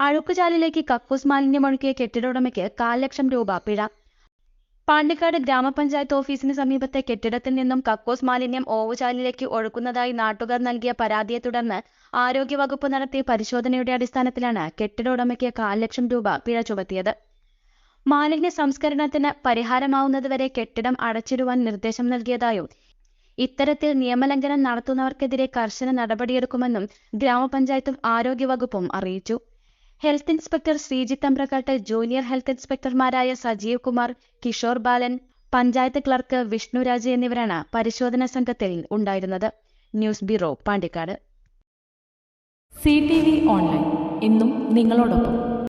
അഴുക്കുചാലിലേക്ക് കക്കൂസ് മാലിന്യമൊഴുക്കിയ കെട്ടിട കാൽ ലക്ഷം രൂപ പിഴ. പാണ്ടിക്കാട് ഗ്രാമപഞ്ചായത്ത് ഓഫീസിന് സമീപത്തെ കെട്ടിടത്തിൽ നിന്നും കക്കോസ് മാലിന്യം ഓവുചാലിലേക്ക് ഒഴുക്കുന്നതായി നാട്ടുകാർ നൽകിയ പരാതിയെ തുടർന്ന് ആരോഗ്യവകുപ്പ് നടത്തിയ പരിശോധനയുടെ അടിസ്ഥാനത്തിലാണ് കെട്ടിട ഉടമയ്ക്ക് കാൽ ലക്ഷം രൂപ പിഴ ചുമത്തിയത്. മാലിന്യ സംസ്കരണത്തിന് പരിഹാരമാവുന്നതുവരെ കെട്ടിടം അടച്ചിടുവാൻ നിർദ്ദേശം നൽകിയതായും ഇത്തരത്തിൽ നിയമലംഘനം നടത്തുന്നവർക്കെതിരെ കർശന നടപടിയെടുക്കുമെന്നും ഗ്രാമപഞ്ചായത്തും ആരോഗ്യവകുപ്പും അറിയിച്ചു. Health inspector Sreejith Ambrakkattu junior health ഇൻസ്പെക്ടർമാരായ Sajeev Kumar Kishore Balan panchayat clerk Vishnuraj എന്നിവരാണ് പരിശോധനാ സംഘത്തിൽ ഉണ്ടായിരുന്നത്. News bureau Pandikkad. C T V online. ഇന്നും നിങ്ങളോടൊപ്പം.